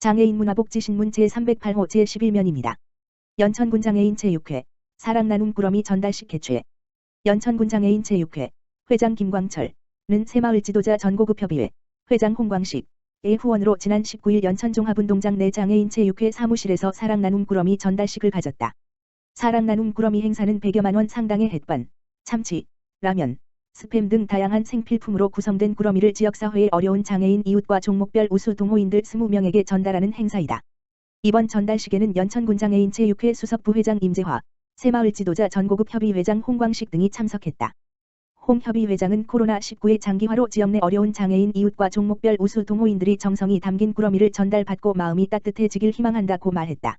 장애인 문화복지신문 제308호 제11면입니다. 연천군 장애인 제6회 사랑 나눔 꾸러미 전달식 개최 연천군 장애인 제6회 회장 김광철은 새마을 지도자 전고급협의회 회장 홍광식 의 후원으로 지난 19일 연천 종합운동장 내 장애인 제6회 사무실에서 사랑 나눔 꾸러미 전달식을 가졌다. 사랑 나눔 꾸러미 행사는 100여만 원 상당의 햇반, 참치, 라면, 스팸 등 다양한 생필품으로 구성된 꾸러미를 지역사회의 어려운 장애인 이웃과 종목별 우수 동호인들 20명에게 전달하는 행사이다. 이번 전달식에는 연천군 장애인 제6회 수석부회장 임재화, 새마을 지도자 전고급 협의회장 홍광식 등이 참석했다. 홍 협의회장은 코로나19의 장기화로 지역 내 어려운 장애인 이웃과 종목별 우수 동호인들이 정성이 담긴 꾸러미를 전달받고 마음이 따뜻해지길 희망한다고 말했다.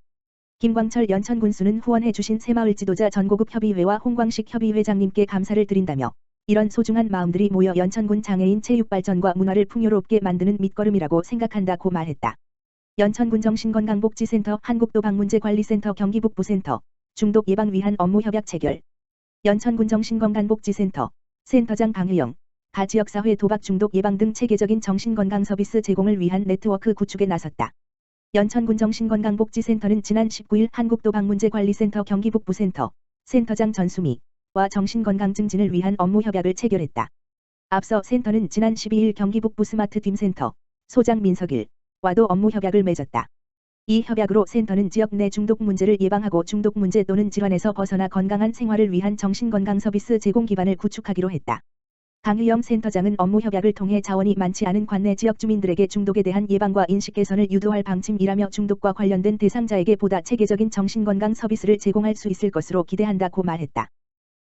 김광철 연천군수는 후원해 주신 새마을 지도자 전고급 협의회와 홍광식 협의회장님께 감사를 드린다며 이런 소중한 마음들이 모여 연천군 장애인 체육발전과 문화를 풍요롭게 만드는 밑거름이라고 생각한다고 말했다. 연천군 정신건강복지센터 한국도 방문제관리센터 경기북부센터 중독 예방 위한 업무 협약 체결 연천군 정신건강복지센터 센터장 강혜영 가지역사회 도박 중독 예방 등 체계적인 정신건강 서비스 제공을 위한 네트워크 구축에 나섰다. 연천군 정신건강복지센터는 지난 19일 한국도 방문제관리센터 경기북부센터 센터장 전수미 와 정신건강 증진을 위한 업무 협약을 체결했다. 앞서 센터는 지난 12일 경기 북부 스마트팀센터 소장 민석일 와도 업무 협약을 맺었다. 이 협약으로 센터는 지역 내 중독 문제를 예방하고 중독 문제 또는 질환에서 벗어나 건강한 생활을 위한 정신건강 서비스 제공 기반을 구축하기로 했다. 강의영 센터장은 업무 협약을 통해 자원이 많지 않은 관내 지역 주민들에게 중독에 대한 예방과 인식 개선을 유도할 방침이라며 중독과 관련된 대상자에게 보다 체계적인 정신건강 서비스를 제공할 수 있을 것으로 기대한다고 말했다.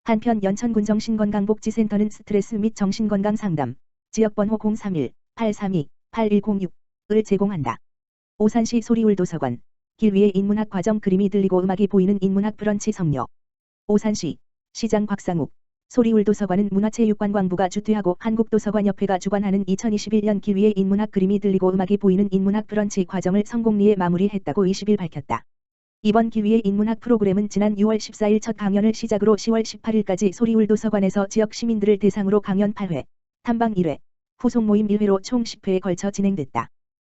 한편 연천군 정신건강복지센터는 스트레스 및 정신건강 상담, 지역번호 031-832-8106을 제공한다. 오산시 소리울 도서관, 길 위에 인문학 과정 그림이 들리고 음악이 보이는 인문학 브런치 성녀. 오산시, 시장 곽상욱, 소리울 도서관은 문화체육관광부가 주최하고 한국도서관협회가 주관하는 2021년 길 위에 인문학 그림이 들리고 음악이 보이는 인문학 브런치 과정을 성공리에 마무리했다고 20일 밝혔다. 이번 길 위에 인문학 프로그램은 지난 6월 14일 첫 강연을 시작으로 10월 18일까지 소리울 도서관에서 지역 시민들을 대상으로 강연 8회, 탐방 1회, 후속 모임 1회로 총 10회에 걸쳐 진행됐다.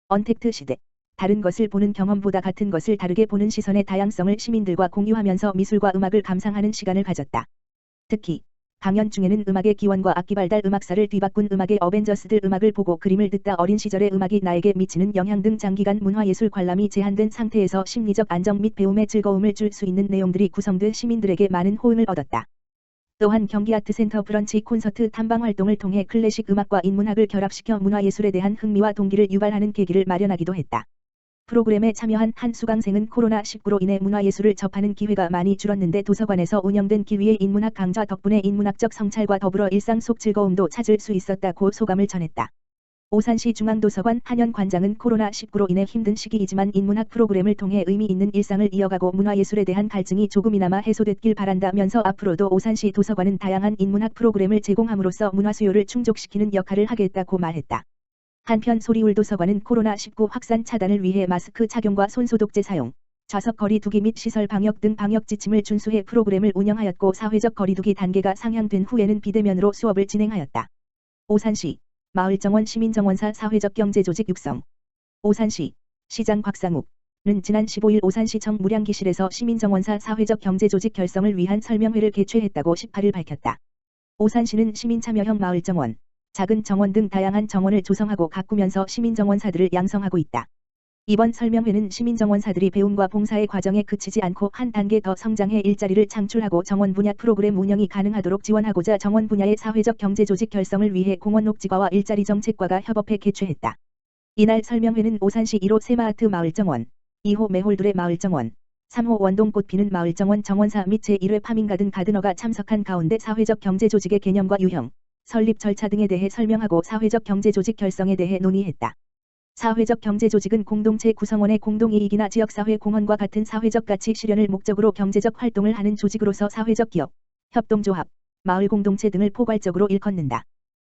언택트 시대 다른 것을 보는 경험보다 같은 것을 다르게 보는 시선의 다양성을 시민들과 공유하면서 미술과 음악을 감상하는 시간을 가졌다. 특히 강연 중에는 음악의 기원과 악기 발달 음악사를 뒤바꾼 음악의 어벤져스들 음악을 보고 그림을 듣다 어린 시절의 음악이 나에게 미치는 영향 등 장기간 문화예술 관람이 제한된 상태에서 심리적 안정 및 배움의 즐거움을 줄 수 있는 내용들이 구성돼 시민들에게 많은 호응을 얻었다. 또한 경기아트센터 브런치 콘서트 탐방 활동을 통해 클래식 음악과 인문학을 결합시켜 문화예술에 대한 흥미와 동기를 유발하는 계기를 마련하기도 했다. 프로그램에 참여한 한 수강생은 코로나19로 인해 문화예술을 접하는 기회가 많이 줄었는데 도서관에서 운영된 길위의 인문학 강좌 덕분에 인문학적 성찰과 더불어 일상 속 즐거움도 찾을 수 있었다고 소감을 전했다. 오산시 중앙도서관 한현 관장은 코로나19로 인해 힘든 시기이지만 인문학 프로그램을 통해 의미 있는 일상을 이어가고 문화예술에 대한 갈증이 조금이나마 해소됐길 바란다면서 앞으로도 오산시 도서관은 다양한 인문학 프로그램을 제공함으로써 문화 수요를 충족시키는 역할을 하겠다고 말했다. 한편 소리울 도서관은 코로나19 확산 차단을 위해 마스크 착용과 손소독제 사용, 좌석 거리두기 및 시설 방역 등 방역 지침을 준수해 프로그램을 운영하였고 사회적 거리두기 단계가 상향된 후에는 비대면으로 수업을 진행하였다. 오산시 마을정원 시민정원사 사회적 경제조직 육성 오산시 시장 곽상욱는 지난 15일 오산시청 무량기실에서 시민정원사 사회적 경제조직 결성을 위한 설명회를 개최했다고 18일 밝혔다. 오산시는 시민참여형 마을정원 작은 정원 등 다양한 정원을 조성하고 가꾸면서 시민정원사들을 양성하고 있다. 이번 설명회는 시민정원사들이 배움과 봉사의 과정에 그치지 않고 한 단계 더 성장해 일자리를 창출하고 정원 분야 프로그램 운영이 가능하도록 지원하고자 정원 분야의 사회적 경제 조직 결성을 위해 공원녹지과와 일자리 정책과가 협업해 개최했다. 이날 설명회는 오산시 1호 세마아트 마을정원, 2호 매홀둘의 마을정원, 3호 원동꽃 피는 마을정원 정원사 및 제1회 파밍가든 가드너가 참석한 가운데 사회적 경제 조직의 개념과 유형, 설립 절차 등에 대해 설명하고 사회적 경제조직 결성에 대해 논의했다. 사회적 경제조직은 공동체 구성원의 공동이익이나 지역사회 공헌과 같은 사회적 가치 실현을 목적으로 경제적 활동을 하는 조직으로서 사회적 기업, 협동조합, 마을 공동체 등을 포괄적으로 일컫는다.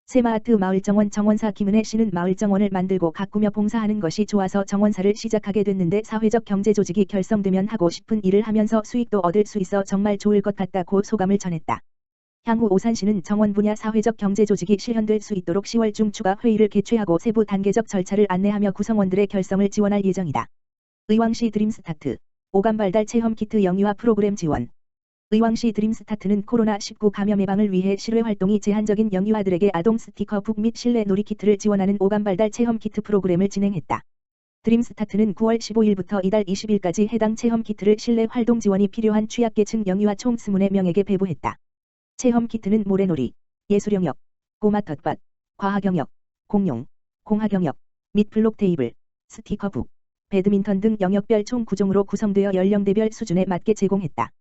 세마아트 마을정원 정원사 김은혜 씨는 마을정원을 만들고 가꾸며 봉사하는 것이 좋아서 정원사를 시작하게 됐는데 사회적 경제조직이 결성되면 하고 싶은 일을 하면서 수익도 얻을 수 있어 정말 좋을 것 같다고 소감을 전했다. 향후 오산시는 정원 분야 사회적 경제 조직이 실현될 수 있도록 10월 중 추가 회의를 개최하고 세부 단계적 절차를 안내하며 구성원들의 결성을 지원할 예정이다. 의왕시 드림스타트 오감 발달 체험 키트 영유아 프로그램 지원 의왕시 드림스타트는 코로나19 감염 예방을 위해 실외 활동이 제한적인 영유아들에게 아동 스티커 북 및 실내 놀이 키트를 지원하는 오감 발달 체험 키트 프로그램을 진행했다. 드림스타트는 9월 15일부터 이달 20일까지 해당 체험 키트를 실내 활동 지원이 필요한 취약계층 영유아 총 20명에게 배부했다. 체험 키트는 모래놀이, 예술영역, 꼬마 텃밭, 과학영역, 공룡, 공학영역, 및 블록 테이블, 스티커북, 배드민턴 등 영역별 총 9종으로 구성되어 연령대별 수준에 맞게 제공했다.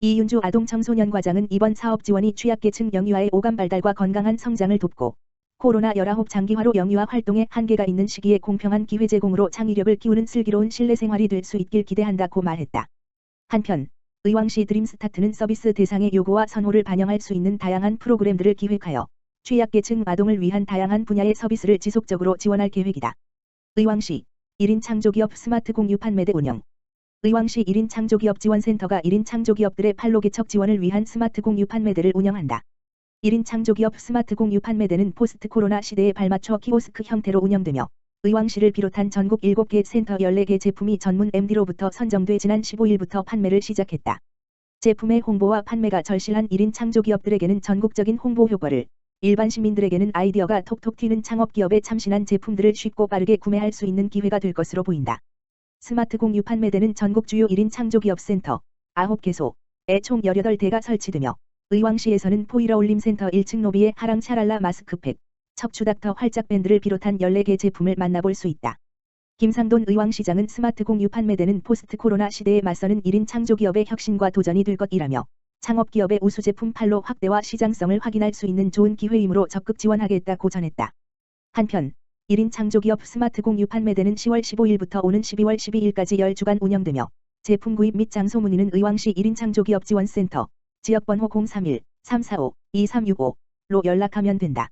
이윤주 아동청소년 과장은 이번 사업 지원이 취약계층 영유아의 오감 발달과 건강한 성장을 돕고 코로나 19 장기화로 영유아 활동에 한계가 있는 시기에 공평한 기회 제공으로 창의력을 키우는 슬기로운 실내 생활이 될 수 있길 기대한다고 말했다. 한편 의왕시 드림스타트는 서비스 대상의 요구와 선호를 반영할 수 있는 다양한 프로그램들을 기획하여 취약계층 아동을 위한 다양한 분야의 서비스를 지속적으로 지원할 계획이다. 의왕시 1인 창조기업 스마트 공유 판매대 운영 의왕시 1인 창조기업 지원센터가 1인 창조기업들의 판로 개척 지원을 위한 스마트 공유 판매대를 운영한다. 1인 창조기업 스마트 공유 판매대는 포스트 코로나 시대에 발맞춰 키오스크 형태로 운영되며 의왕시를 비롯한 전국 7개 센터 14개 제품이 전문 MD로부터 선정돼 지난 15일부터 판매를 시작했다. 제품의 홍보와 판매가 절실한 1인 창조기업들에게는 전국적인 홍보 효과를, 일반 시민들에게는 아이디어가 톡톡 튀는 창업기업에 참신한 제품들을 쉽고 빠르게 구매할 수 있는 기회가 될 것으로 보인다. 스마트 공유 판매대는 전국 주요 1인 창조기업 센터 9개소 에 총 18대가 설치되며 의왕시에서는 포이러 올림센터 1층 로비에 하랑 샤랄라 마스크팩, 척추닥터 활짝밴드를 비롯한 14개 제품을 만나볼 수 있다. 김상돈 의왕시장은 스마트 공유 판매대는 포스트 코로나 시대에 맞서는 1인 창조기업의 혁신과 도전이 될 것이라며 창업기업의 우수제품 판로 확대와 시장성을 확인할 수 있는 좋은 기회이므로 적극 지원하겠다고 전했다. 한편 1인 창조기업 스마트 공유 판매대는 10월 15일부터 오는 12월 12일까지 10주간 운영되며 제품 구입 및 장소 문의는 의왕시 1인 창조기업 지원센터 지역번호 031-345-2365로 연락하면 된다.